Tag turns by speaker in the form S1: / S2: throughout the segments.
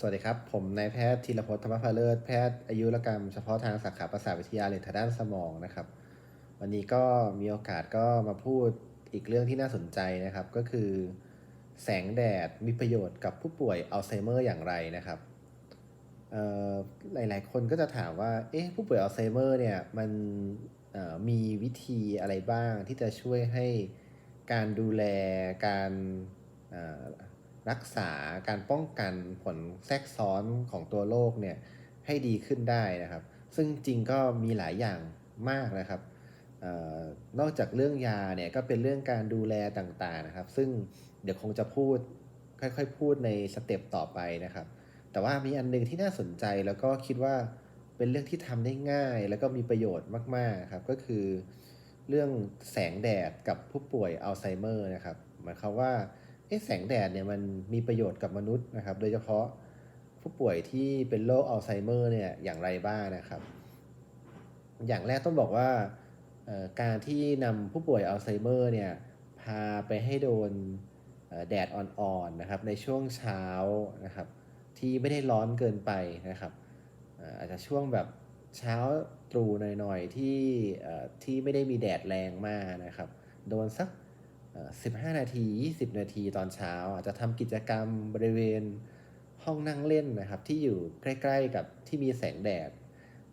S1: สวัสดีครับ ผมนายแพทย์ธีรพจน์ธรรมพาเลิศแพทย์อายุรกรรมเฉพาะทางสาขาประสาทวิทยาเรียทางด้านสมองนะครับ วันนี้ก็มีโอกาสก็มาพูดอีกเรื่องที่น่าสนใจนะครับ ก็คือ แสงแดดมีประโยชน์กับผู้ป่วยอัลไซเมอร์อย่างไรนะครับหลายๆ คนก็จะถามว่า เอ๊ะผู้ป่วยอัลไซเมอร์เนี่ยมันมีวิธีอะไรบ้างที่จะช่วยให้การดูแลการ รักษาการป้องกันผลแทรกซ้อนของตัวโรคเนี่ยให้ดีขึ้นได้นะครับ ซึ่งจริงก็มีหลายอย่างมากนะครับออนอกจากเรื่องยาเนี่ยก็เป็นเรื่องการดูแลต่างๆนะครับ ซึ่งเดี๋ยวคงจะพูดค่อย ๆ พูดในสเต็ปต่อไปนะครับ แต่ว่ามีอันหนึงที่น่าสนใจแล้วก็คิดว่าเป็นเรื่องที่ทำได้ง่าย แล้วก็มีประโยชน์มากๆครับก็คือเรื่องแสงแดดกับผู้ป่วยอัลไซเมอร์นะครับหมายความว่า เอ๊ะแสงแดดเนี่ยมันมีประโยชน์กับมนุษย์นะครับ โดยเฉพาะผู้ป่วยที่เป็นโรคอัลไซเมอร์เนี่ยอย่างไรบ้างนะครับ อย่างแรกต้องบอกว่าการที่นำผู้ป่วยอัลไซเมอร์เนี่ยพาไปให้โดนแดดอ่อนๆนะครับในช่วงเช้านะครับที่ไม่ได้ร้อนเกินไปนะครับอาจจะช่วงแบบเช้าตรู่หน่อยๆที่ที่ไม่ได้มีแดดแรงมากนะครับ โดนสัก 15 นาที 20 นาทีตอนเช้า อาจจะทำกิจกรรมบริเวณห้องนั่งเล่นนะครับ ที่อยู่ใกล้ ๆ กับที่มีแสงแดด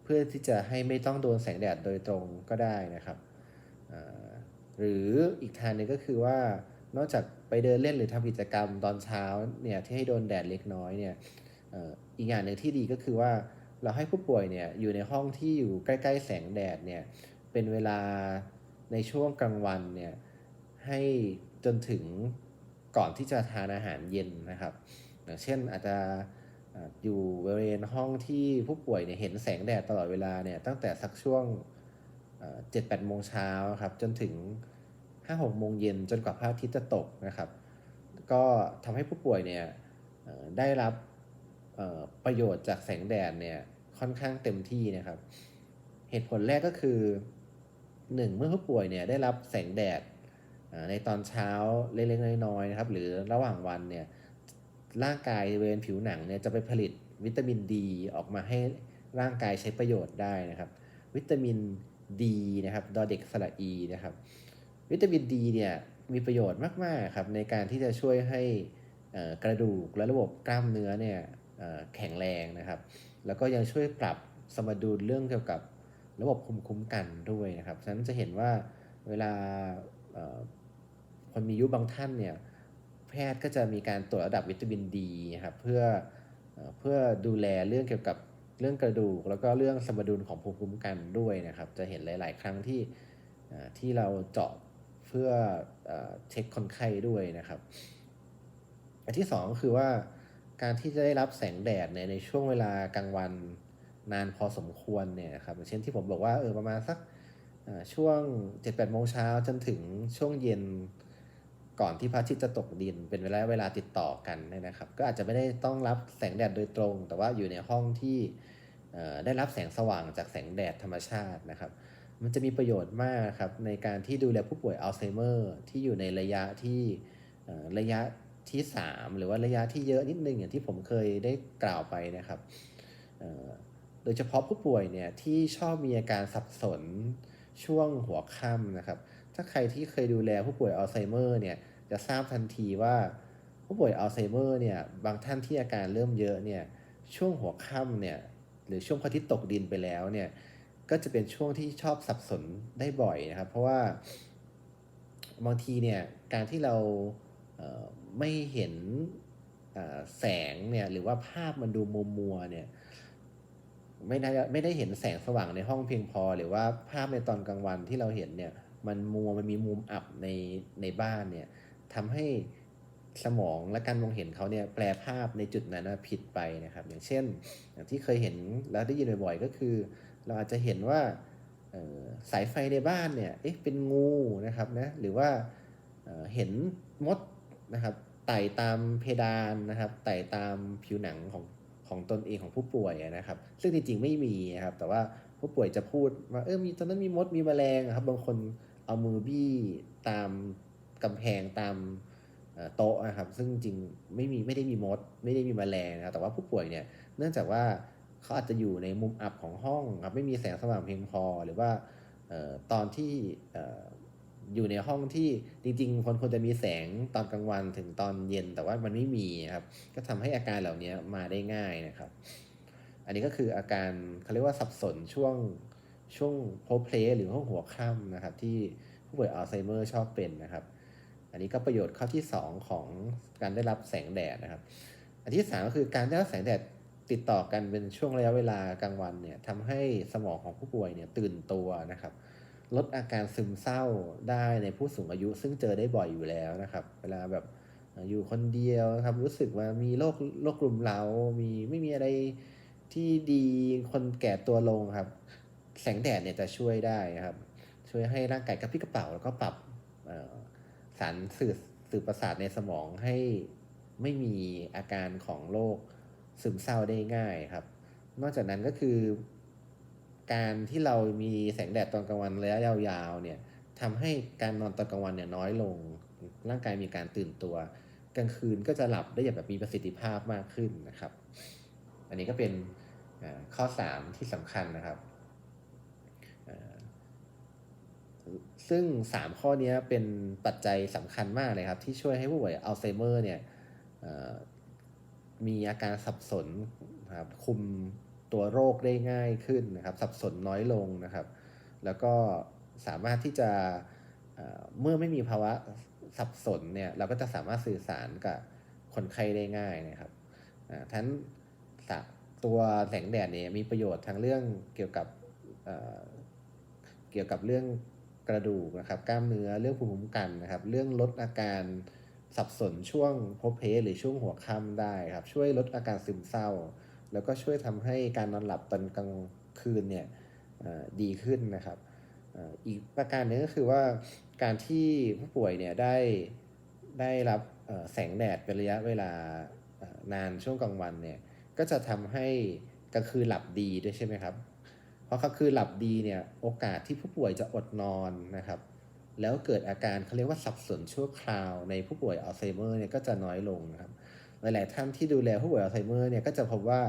S1: เพื่อที่จะให้ไม่ต้องโดนแสงแดดโดยตรงก็ได้นะครับ หรืออีกทางหนึงก็คือว่านอกจากไปเดินเล่นหรือทำกิจกรรมตอนเช้าเนี่ยที่ให้โดนแดดเล็กน้อยเนี่ยอีกอย่างหนึ่งที่ดีก็คือว่าเราให้ผู้ป่วยเนี่ยอยู่ในห้องที่อยู่ใกล้ ๆ แสงแดดเนี่ยเป็นเวลาในช่วงกลางวันเนี่ย ให้จนถึงก่อนที่จะทานอาหารเย็นนะครับ อย่างเช่นอาจจะอยู่บริเวณห้องที่ผู้ป่วยเนี่ยเห็นแสงแดดตลอดเวลาเนี่ยตั้งแต่สักช่วงเจ็ดแปดโมงเช้าครับจนถึงห้าหกโมงเย็นจนกว่าพระอาทิตย์จะตกนะครับ ก็ทำให้ผู้ป่วยเนี่ยได้รับประโยชน์จากแสงแดดเนี่ยค่อนข้างเต็มที่นะครับ เหตุผลแรกก็คือหนึ่งเมื่อผู้ป่วยเนี่ยได้รับแสงแดด ในตอนเช้าเล็กๆน้อยๆนะครับ หรือระหว่างวันเนี่ยร่างกายบริเวณผิวหนังเนี่ยจะไปผลิตวิตามินดีออกมาให้ร่างกายใช้ประโยชน์ได้นะครับ วิตามินดีนะครับดอเด็กสระอีนะครับ วิตามินดีเนี่ยมีประโยชน์มากๆครับในการที่จะช่วยให้กระดูกและระบบกล้ามเนื้อเนี่ยแข็งแรงนะครับ แล้วก็ยังช่วยปรับสมดุลเรื่องเกี่ยวกับระบบภูมิคุ้มกันด้วยนะครับฉะนั้นจะเห็นว่าเวลา คนมีอายุบางท่านเนี่ยแพทย์ก็จะมีการตรวจระดับวิตามินดีครับเพื่อเพื่อดูแลเรื่องเกี่ยวกับเรื่องกระดูก แล้วก็เรื่องสมดุลของภูมิคุ้มกันด้วยนะครับ จะเห็นหลาย ๆ ครั้งที่ที่เราเจาะเพื่อเอ่อเช็คคนไข้ด้วยนะครับ อันที่สองก็คือว่าการที่จะได้รับแสงแดดเนี่ยในช่วงเวลากลางวันนานพอสมควรเนี่ยครับเช่นที่ผมบอกว่าเออประมาณสักช่วง7จ็ดแปดโมงเช้าจนถึงช่วงเย็น ก่อนที่พระอาทิตย์จะตกดิน เป็นเวลาเวลาติดต่อกันเนี่ยนะครับ ก็อาจจะไม่ได้ต้องรับแสงแดดโดยตรง แต่ว่าอยู่ในห้องที่ได้รับแสงสว่างจากแสงแดดธรรมชาตินะครับ มันจะมีประโยชน์มากครับในการที่ดูแลผู้ป่วยอัลไซเมอร์ที่อยู่ในระยะที่ระยะที่ 3 หรือว่าระยะที่เยอะนิดนึงอย่างที่ผมเคยได้กล่าวไปนะครับ โดยเฉพาะผู้ป่วยเนี่ยที่ชอบมีอาการสับสน ช่วงหัวค่ำนะครับ ถ้าใครที่เคยดูแลผู้ป่วยอัลไซเมอร์เนี่ยจะทราบทันทีว่าผู้ป่วยอัลไซเมอร์เนี่ยบางท่านที่อาการเริ่มเยอะเนี่ยช่วงหัวค่ำเนี่ยหรือช่วงพระอาทิตย์ตกดินไปแล้วเนี่ยก็จะเป็นช่วงที่ชอบสับสนได้บ่อยนะครับ เพราะว่าบางทีเนี่ยการที่เราเไม่เห็นแสงเนี่ยหรือว่าภาพมันดูมัวมัวเนี่ย ไม่ได้ไม่ได้เห็นแสงสว่างในห้องเพียงพอ หรือว่าภาพในตอนกลางวันที่เราเห็นเนี่ย มันมัวมันมีมุมอับในในบ้านเนี่ยทำให้สมองและการมองเห็นเขาเนี่ยแปลภาพในจุดนั้นนะผิดไปนะครับ อย่างเช่นอย่างที่เคยเห็นแล้วได้ยินบ่อยๆก็คือ เราอาจจะเห็นว่าสายไฟในบ้านเนี่ยเอ๊ะเป็นงูนะครับนะหรือว่าเห็นมดนะครับไต่ตามเพดานนะครับไต่ตามผิวหนังของ ของตนเองของผู้ป่วยนะครับ ซึ่งจริงๆไม่มีนะครับ แต่ว่าผู้ป่วยจะพูดว่าเออมีตอนนั้นมีมดมีแมลงครับ บางคนเอามือบี้ตามกำแพงตามโต๊ะนะครับ ซึ่งจริงไม่มีไม่ได้มีมด ไม่ได้มีแมลงนะครับ แต่ว่าผู้ป่วยเนี่ยเนื่องจากว่าเขาอาจจะอยู่ในมุมอับของห้องครับไม่มีแสงสว่างเพียงพอหรือว่าออตอนที่ อยู่ในห้องที่จริงๆคนควรจะมีแสงตอนกลางวันถึงตอนเย็นแต่ว่ามันไม่มีครับ ก็ทำให้อาการเหล่านี้มาได้ง่ายนะครับ อันนี้ก็คืออาการเขาเรียกว่าสับสนช่วงช่วงโพเพลหรือห้องหัวค่ำนะครับ ที่ผู้ป่วยอัลไซเมอร์ชอบเป็นนะครับ อันนี้ก็ประโยชน์ข้อที่ 2 ของการได้รับแสงแดดนะครับ อันที่ 3 ก็คือการได้รับแสงแดดติดต่อกันเป็นช่วงระยะเวลากลางวันเนี่ยทำให้สมองของผู้ป่วยเนี่ยตื่นตัวนะครับ ลดอาการซึมเศร้าได้ในผู้สูงอายุ ซึ่งเจอได้บ่อยอยู่แล้วนะครับ เวลาแบบอยู่คนเดียวนะครับ รู้สึกว่ามีโรคโรคกลุ่มเรามีไม่มีอะไรที่ดีคนแก่ตัวลงครับ แสงแดดเนี่ยจะช่วยได้ครับ ช่วยให้ร่างกายกระปรี้กระเป๋าแล้วก็ปรับสารสื่อสื่อประสาทในสมองให้ไม่มีอาการของโรคซึมเศร้าได้ง่ายครับ นอกจากนั้นก็คือ การที่เรามีแสงแดดตอนกลางวันระยะยาวๆเนี่ยทำให้การนอนตอนกลางวันเนี่ยน้อยลง ร่างกายมีการตื่นตัว กลางคืนก็จะหลับได้อย่างแบบมีประสิทธิภาพมากขึ้นนะครับ อันนี้ก็เป็นเอ่อข้อ 3 ที่สำคัญนะครับ ซึ่ง 3 ข้อนี้เป็นปัจจัยสำคัญมากเลยครับ ที่ช่วยให้ผู้ป่วยอัลไซเมอร์เนี่ยมีอาการสับสนครับคุม ตัวโรคได้ง่ายขึ้นนะครับ สับสนน้อยลงนะครับ แล้วก็สามารถที่จะเมื่อไม่มีภาวะสับสนเนี่ยเราก็จะสามารถสื่อสารกับคนไข้ได้ง่ายนะครับทั้นตัวแสงแดดเนี่ยมีประโยชน์ทั้งเรื่องเกี่ยวกับเเกี่ยวกับเรื่องกระดูกนะครับ กล้ามเนื้อเรื่องภูมิคุ้มกันนะครับ เรื่องลดอาการสับสนช่วงโพเพสหรือช่วงหัวค่ำได้ครับ ช่วยลดอาการซึมเศร้า แล้วก็ช่วยทำให้การนอนหลับตอนกลางคืนเนี่ยดีขึ้นนะครับอีกประการหนึ่งก็คือว่าการที่ผู้ป่วยเนี่ยได้ได้รับแสงแดดเป็นระยะเวลานานช่วงกลางวันเนี่ยก็จะทำให้กลางคืนหลับดีด้วยใช่ไหมครับ เพราะกลางคืนหลับดีเนี่ยโอกาสที่ผู้ป่วยจะอดนอนนะครับ แล้วเกิดอาการเขาเรียกว่าสับสนชั่วคราวในผู้ป่วยอัลไซเมอร์เนี่ยก็จะน้อยลงนะครับ หลาย ๆ ท่านที่ดูแลผู้ป่วยอัลไซเมอร์เนี่ยก็จะพบว่า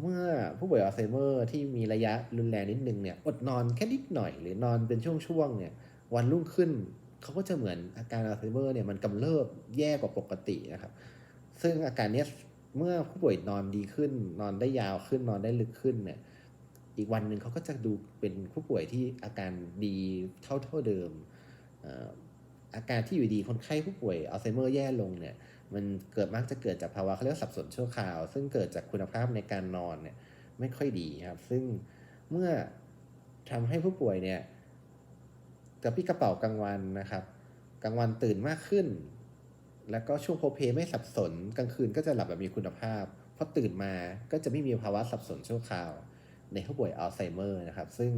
S1: เมื่อผู้ป่วยอัลไซเมอร์ที่มีระยะรุนแรงนิดนึงเนี่ยอดนอนแค่นิดหน่อย หรือนอนเป็นช่วง ๆ เนี่ยวันรุ่งขึ้นเขาก็จะเหมือนอาการอัลไซเมอร์เนี่ยมันกำเริบแย่กว่าปกตินะครับ ซึ่งอาการเนี้ยเมื่อผู้ป่วยนอนดีขึ้น นอนได้ยาวขึ้นนอนได้ลึกขึ้นเนี่ยอีกวันหนึ่งเขาก็จะดูเป็นผู้ป่วยที่อาการดีเท่าเท่าเดิมเอ่ออาการที่อยู่ดีคนไข้ผู้ป่วยอัลไซเมอร์แย่ลงเนี่ย มันเกิดมักจะเกิดจากภาวะเขาเรียกสับสนชั่วคราว ซึ่งเกิดจากคุณภาพในการนอนเนี่ยไม่ค่อยดีครับ ซึ่งเมื่อทำให้ผู้ป่วยเนี่ยกระปี้กระเป๋ากลางวันนะครับ กลางวันตื่นมากขึ้น แล้วก็ช่วงโพเพไม่สับสน กลางคืนก็จะหลับแบบมีคุณภาพพอตื่นมาก็จะไม่มีภาวะสับสนชั่วคราว ในผู้ป่วยอัลไซเมอร์นะครับ ซึ่ง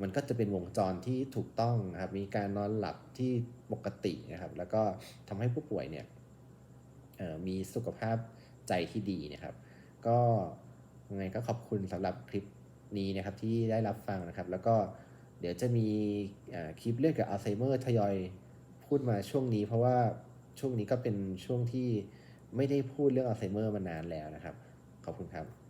S1: มันก็จะเป็นวงจรที่ถูกต้องนะครับ มีการนอนหลับที่ปกตินะครับ แล้วก็ทำให้ผู้ป่วยเนี่ย มีสุขภาพใจที่ดีนะครับ ก็ยังไงก็ขอบคุณสำหรับคลิปนี้นะครับที่ได้รับฟังนะครับ แล้วก็เดี๋ยวจะมีคลิปเรื่องเกี่ยวกับอัลไซเมอร์ทยอยพูดมาช่วงนี้ เพราะว่าช่วงนี้ก็เป็นช่วงที่ไม่ได้พูดเรื่องอัลไซเมอร์มานานแล้วนะครับ ขอบคุณครับ